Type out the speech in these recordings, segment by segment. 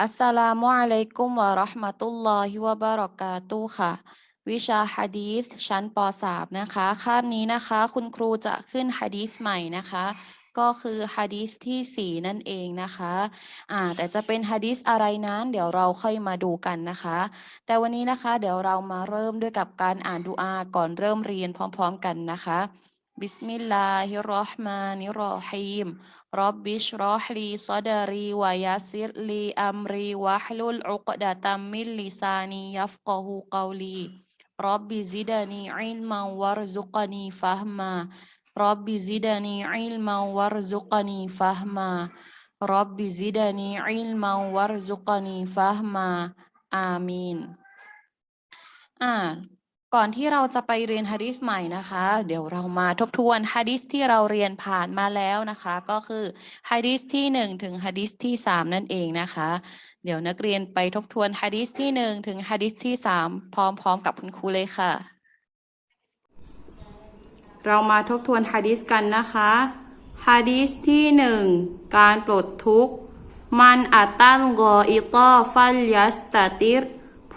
อัสสลามุอะลัยกุมวะราะห์มะตุลลอฮิวะบะเราะกาตุค่ะ วิชาฮะดีษชั้นป .3 นะคะคาบนี้นะคะ คุณครูจะขึ้นฮะดีษใหม่นะคะ ก็คือฮะดีษที่ 4 นั่นเองนะคะอ่าแต่จะเป็นฮะดีษอะไรนั้นเดี๋ยวเราค่อยมาดูกันนะคะ แต่วันนี้นะคะเดี๋ยวเรามาเริ่มด้วยกับการอ่านดุอาก่อนเริ่มเรียนพร้อม ๆ กันนะคะ บิสมิลลาฮิรเราะห์มานิรเราะฮีมรับบิชรอฮลีซอดารีวายาซิรลีอัมรีวะฮลุลอุกดะตัมมิลลิซานียัฟ ก่อนที่เราจะไปเรียนฮะดิษใหม่นะคะ เดี๋ยวเรามาทบทวนฮะดิษที่เราเรียนผ่านมาแล้วนะคะ ก็คือฮะดิษที่หนึ่งถึงฮะดิษที่สามนั่นเองนะคะ เดี๋ยวนักเรียนไปทบทวนฮะดิษที่หนึ่งถึงฮะดิษที่สามพร้อมๆ กับคุณครูเลยค่ะ เรามาทบทวนฮะดิษกันนะคะฮะดิษที่หนึ่งการปลดทุกข์มันอัตตันกออิตอฟัลยัสตติร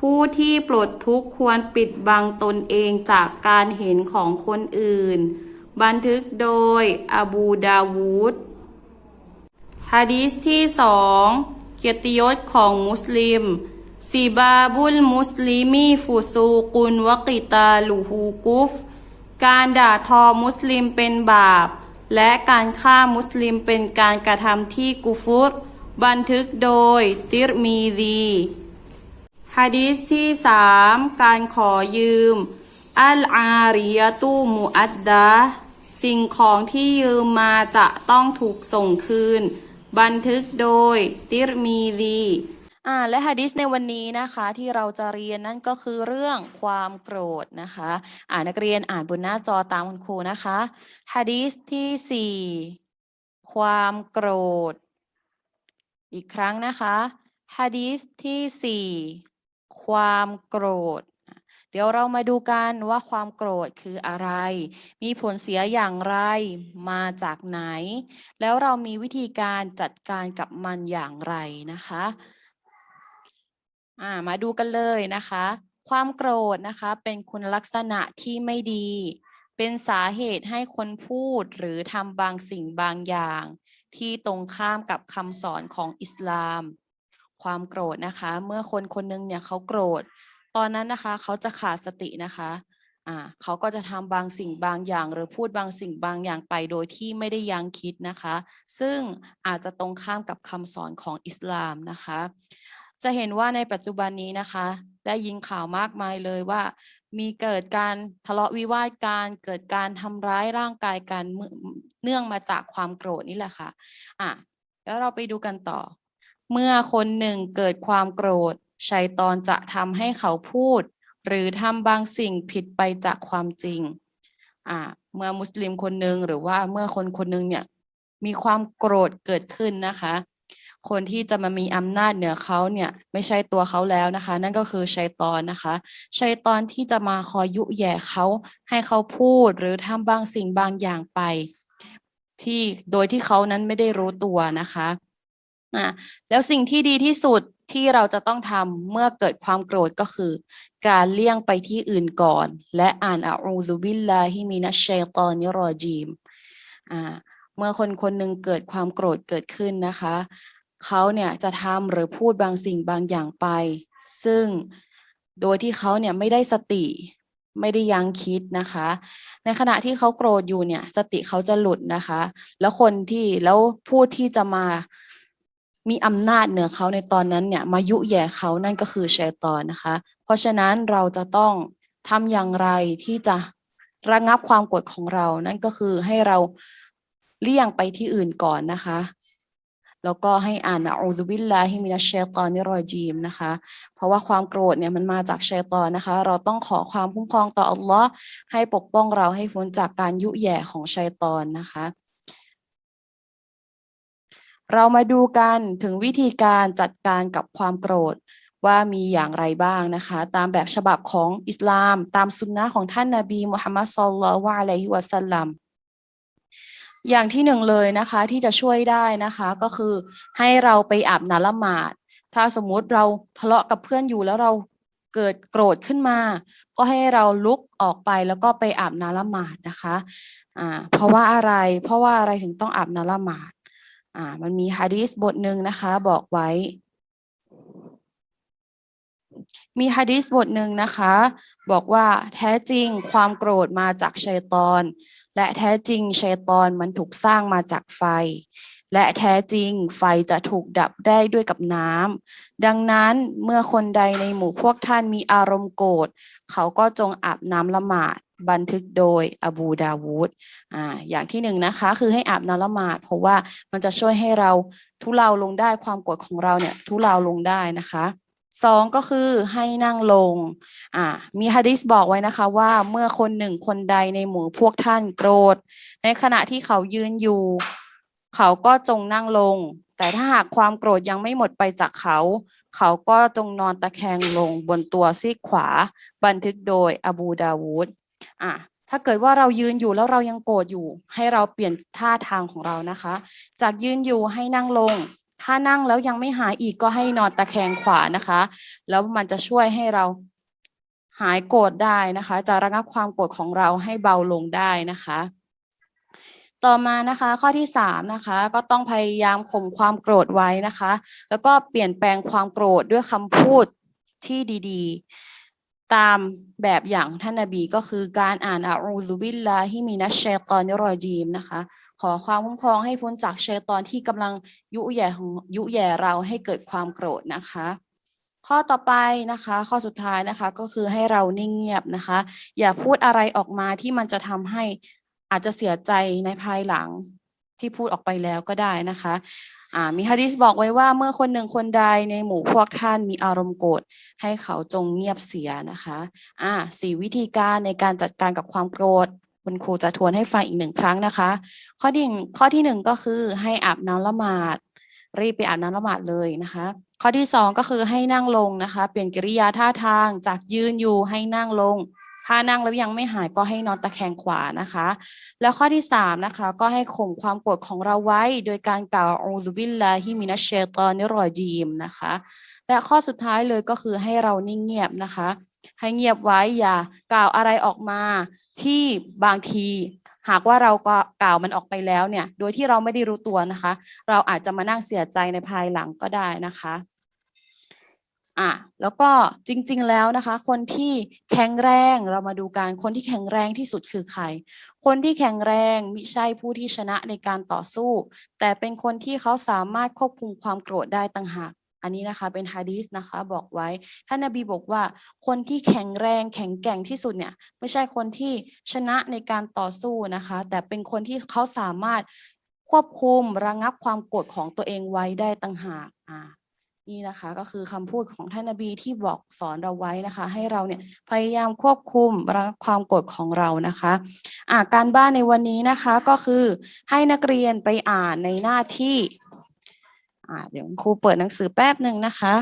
ผู้ที่ปลดทุกข์ควรปิดบังตนเองจากการเห็นของคนอื่น บันทึกโดยอบูดาวูดฮะดีษที่สองเกียรติยศของมุสลิมซีบาบุลมุสลิมีฟุซูกุนวกิตาลูฮูกุฟ การด่าทอมุสลิมเป็นบาป และการฆ่ามุสลิมเป็นการกระทำที่กุฟุรบันทึกโดยติรมีดี ฮะดีษที่สามการขอยืม อัลอาริยตูมุอัดดะสิ่งของที่ยืมมาจะต้องถูกส่งคืน บันทึกโดยติรมีดีอ่าและฮะดิษในวันนี้นะคะที่เราจะเรียนนั่นก็คือเรื่องความโกรธนะคะอ่านนักเรียนอ่านบนหน้าจอตามคุณครูนะคะฮะดีษที่สี่ความโกรธ อีกครั้งนะคะฮะดีษที่สี่ ความโกรธ เดี๋ยวเรามาดูกันว่าความโกรธคืออะไร มีผลเสียอย่างไร มาจากไหน แล้วเรามีวิธีการจัดการกับมันอย่างไรนะคะามาดูกันเลยนะคะ ความโกรธนะคะเป็นคุณลักษณะที่ไม่ดี เป็นสาเหตุให้คนพูดหรือทำบางสิ่งบางอย่าง ที่ตรงข้ามกับคำสอนของอิสลาม ความโกรธนะคะ เมื่อคนคนหนึงเนี่ยเขาโกรธ ตอนนั้นนะคะเขาจะขาดสตินะคะอ่าเขาก็จะทำบางสิ่งบางอย่าง หรือพูดบางสิ่งบางอย่างไปโดยที่ไม่ได้ยังคิดนะคะ ซึ่งอาจจะตรงข้ามกับคำสอนของอิสลามนะคะ จะเห็นว่าในปัจจุบันนี้นะคะ ได้ยินข่าวมากมายเลยว่า มีเกิดการทะเลาะวิวาทกันเกิดการทำร้ายร่างกายกันเนื่องมาจากความโกรธนี่แหละค่ะอะแล้วเราไปดูกันต่อ เมื่อคนหนึ่งเกิดความโกรธ ชัยตอนจะทำให้เขาพูด หรือทำบางสิ่งผิดไปจากความจริงอ่าเมื่อมุสลิมคนหนึ่งหรือว่าเมื่อคนคนหนึ่งเนี่ยมีความโกรธเกิดขึ้นนะคะ คนที่จะมามีอำนาจเหนือเขาเนี่ยไม่ใช่ตัวเขาแล้วนะคะ นั่นก็คือชัยตอนนะคะชัยตอนที่จะมาคอยยุแย่เขาให้เขาพูดหรือทำบางสิ่งบางอย่างไป ที่โดยที่เขานั้นไม่ได้รู้ตัวนะคะะแล้วสิ่งที่ดีที่สุดที่เราจะต้องทำเมื่อเกิดความโกรธก็คือ การเลี่ยงไปที่อื่นก่อน และอ่านอูซุบิลลาฮิมินัชชัยตอนิรอจีมอ่าเมื่อคนคนหนึ่งเกิดความโกรธเกิดขึ้นนะคะ เขาเนี่ยจะทำหรือพูดบางสิ่งบางอย่างไป ซึ่งโดยที่เขาเนี่ยไม่ได้สติไม่ได้ยังคิดนะคะ ในขณะที่เขาโกรธอยู่เนี่ย สติเขาจะหลุดนะคะ แล้วคนที่แล้วผู้ที่จะมา มีอำนาจเหนือเขาในตอนนั้นเนี่ยมายุแย่เขานั่นก็คือชัยตอนนะคะ เพราะฉะนั้นเราจะต้องทำอย่างไรที่จะระงับความโกรธของเรา นั่นก็คือให้เราเลี่ยงไปที่อื่นก่อนนะคะ แล้วก็ให้อ่านนะอูซุบิลลาฮิมินัชชัยตอนนิรรอจีมนะคะ เพราะว่าความโกรธเนี่ยมันมาจากชัยตอนนะคะ เราต้องขอความคุ้มครองต่ออัลลอฮ์ให้ปกป้องเราให้พ้นจากการยุแย่ของชัยตอนนะคะ เรามาดูกันถึงวิธีการจัดการกับความโกรธว่ามีอย่างไรบ้างนะคะ ตามแบบฉบับของอิสลาม ตามสุนนะของท่านนาบีมุฮัมมัดศ็อลลัลลอฮุอะลัยฮิวะสัลลัมอย่างที่หนึ่งเลยนะคะที่จะช่วยได้นะคะก็คือให้เราไปอาบน้ำละหมาด ถ้าสมมุติเราทะเลาะกับเพื่อนอยู่แล้วเราเกิดโกรธขึ้นมา ก็ให้เราลุกออกไปแล้วก็ไปอาบน้ำละหมาดนะคะอ่าเพราะว่าอะไรเพราะว่าอะไรถึงต้องอาบน้ำละหมาด อ่ามันมีฮะดีษบทหนึ่งนะคะบอกไว้ มีฮะดีษบทหนึ่งนะคะ บอกว่าแท้จริงความโกรธมาจากชัยตอน และแท้จริงชัยตอนมันถูกสร้างมาจากไฟ และแท้จริงไฟจะถูกดับได้ด้วยกับน้ำดังนั้นเมื่อคนใดในหมู่พวกท่านมีอารมณ์โกรธเขาก็จงอาบน้ำละหมาด บันทึกโดยอบูดาวูดอ่าอย่างที่หนึ่งนะคะ คือให้อาบน้ำละหมาดเพราะว่ามันจะช่วยให้เราทุเลาลงได้ความโกรธของเราเนี่ยทุเลาลงได้นะคะสองก็คือให้นั่งลงอ่ามีฮะดิษบอกไว้นะคะว่าเมื่อคนหนึ่งคนใดในหมู่พวกท่านโกรธ ในขณะที่เขายืนอยู่ เขาก็จงนั่งลง แต่ถ้าหากความโกรธยังไม่หมดไปจากเขา เขาก็จงนอนตะแคงลงบนตัวซีกขวา บันทึกโดยอบูดาวูด อะถ้าเกิดว่าเรายืนอยู่แล้วเรายังโกรธอยู่ ให้เราเปลี่ยนท่าทางของเรานะคะ จากยืนอยู่ให้นั่งลง ถ้านั่งแล้วยังไม่หายอีกก็ให้นอนตะแคงขวานะคะ แล้วมันจะช่วยให้เราหายโกรธได้นะคะ จะระงับความโกรธของเราให้เบาลงได้นะคะ ต่อมานะคะข้อที่สามนะคะก็ต้องพยายามข่มความโกรธไว้นะคะ แล้วก็เปลี่ยนแปลงความโกรธด้วยคำพูดที่ดี ๆ ตามแบบอย่างท่านนบีก็คือการอ่านอาอูซุบิลลาฮิมินัชชัยตอนิรรอจีมนะคะ ขอความคุ้มครองให้พ้นจากเชตอนที่กำลังยุแย่ของยุแย่เราให้เกิดความโกรธนะคะ ข้อต่อไปนะคะ ข้อสุดท้ายนะคะก็คือให้เรานิ่งเงียบนะคะ อย่าพูดอะไรออกมาที่มันจะทำให้อาจจะเสียใจในภายหลังที่พูดออกไปแล้วก็ได้นะคะ มีฮะดิษบอกไว้ว่าเมื่อคนหนึ่งคนใดในหมู่พวกท่านมีอารมณ์โกรธให้เขาจงเงียบเสียนะคะอ่าสี่วิธีการในการจัดการกับความโกรธคุณครูจะทวนให้ฟังอีกหนึ่งครั้งนะคะ ข้อที่งข้อที่หนึ่งก็คือให้อาบน้ำละหมาด รีบไปอาบน้ำละหมาดเลยนะคะ ข้อที่สองก็คือให้นั่งลงนะคะ เปลี่ยนกิริยาท่าทางจากยืนอยู่ให้นั่งลง ถ้านั่งแล้วยังไม่หายก็ให้นอนตะแคงขวานะคะ แล้วข้อที่สามนะคะก็ให้ข่มความโกรธของเราไว้ โดยการกล่าวอูซุบิลลาฮิมินัชเชตอนิรอจีมนะคะ และข้อสุดท้ายเลยก็คือให้เรานิ่งเงียบนะคะ ให้เงียบไว้อย่ากล่าวอะไรออกมาที่บางทีหากว่าเราก็กล่าวมันออกไปแล้วเนี่ย โดยที่เราไม่ได้รู้ตัวนะคะ เราอาจจะมานั่งเสียใจในภายหลังก็ได้นะคะ อะแล้วก็จริงๆแล้วนะคะ คนที่แข็งแรงเรามาดูกันคนที่แข็งแรงที่สุดคือใคร คนที่แข็งแรงมิใช่ผู้ที่ชนะในการต่อสู้ แต่เป็นคนที่เขาสามารถควบคุมความโกรธได้ต่างหากอันนี้นะคะเป็นฮะดีสนะคะบอกไว้ท่านนบีบอกว่า คนที่แข็งแรงแข็งแกร่งที่สุดเนี่ยไม่ใช่คนที่ชนะในการต่อสู้นะคะ แต่เป็นคนที่เขาสามารถควบคุมระงับความโกรธของตัวเองไว้ได้ต่างหากอ่า นี่นะคะก็คือคำพูดของท่านนบีที่บอกสอนเราไว้นะคะ ให้เราเนี่ยพยายามควบคุมระงับความโกรธของเรานะคะอ่าการบ้านในวันนี้นะคะก็คือให้นักเรียนไปอ่านในหน้าที่เดี๋ยวครูเปิดหนังสือแป๊บหนึ่งนะคะ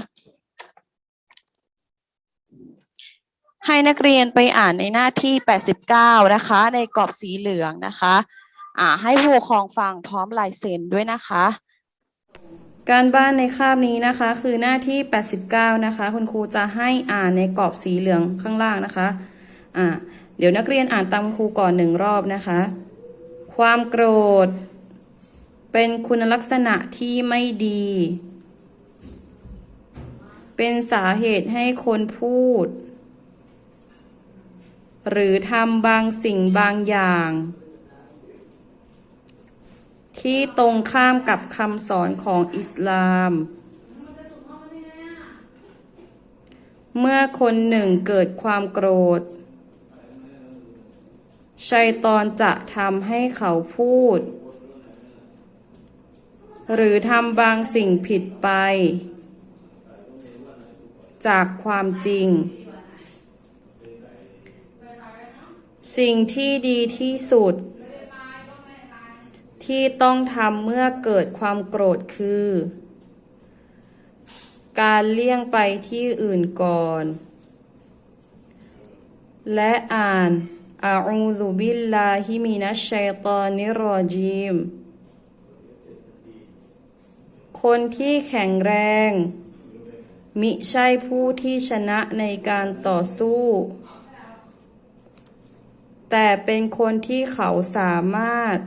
ให้นักเรียนไปอ่านในหน้าที่ 89 นะคะ ในกรอบสีเหลืองนะคะ ให้ผู้ปกครองฟังพร้อมลายเซ็นด้วยนะคะ การบ้านในคาบนี้นะคะ คือหน้าที่ 89 นะคะ คุณครูจะให้อ่านในกรอบสีเหลืองข้างล่างนะคะอ่าเดี๋ยวนักเรียนอ่านตามครูก่อนหนึ่งรอบนะคะ ความโกรธ เป็นคุณลักษณะที่ไม่ดี เป็นสาเหตุให้คนพูด หรือทำบางสิ่งบางอย่าง ที่ตรงข้ามกับคำสอนของอิสลาม เมื่อคนหนึ่งเกิดความโกรธ ชัยตอนจะทำให้เขาพูด หรือทำบางสิ่งผิดไป จากความจริงสิ่งที่ดีที่สุด ที่ต้องทำเมื่อเกิดความโกรธคือ การเลี่ยงไปที่อื่นก่อน และอ่านอาอูซุบิลลาฮิมินัชชัยตอนิรอจีมคนที่แข็งแรง มิใช่ผู้ที่ชนะในการต่อสู้ แต่เป็นคนที่เขาสามารถ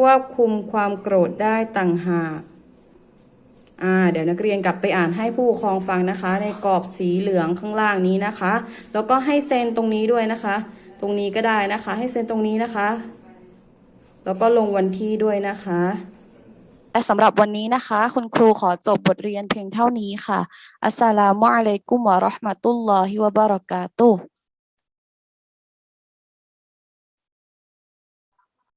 ควบคุมความโกรธได้ต่างหากอ่าเดี๋ยวนักเรียนกลับไปอ่านให้ผู้ปกครองฟังนะคะ ในกรอบสีเหลืองข้างล่างนี้นะคะ แล้วก็ให้เซ็นตรงนี้ด้วยนะคะ ตรงนี้ก็ได้นะคะ ให้เซ็นตรงนี้นะคะ แล้วก็ลงวันที่ด้วยนะคะและสำหรับวันนี้นะคะ คุณครูขอจบบทเรียนเพียงเท่านี้ค่ะ อัสสลามุอะลัยกุมวะราะห์มะตุลลอฮิวะบะเราะกาตุฮ์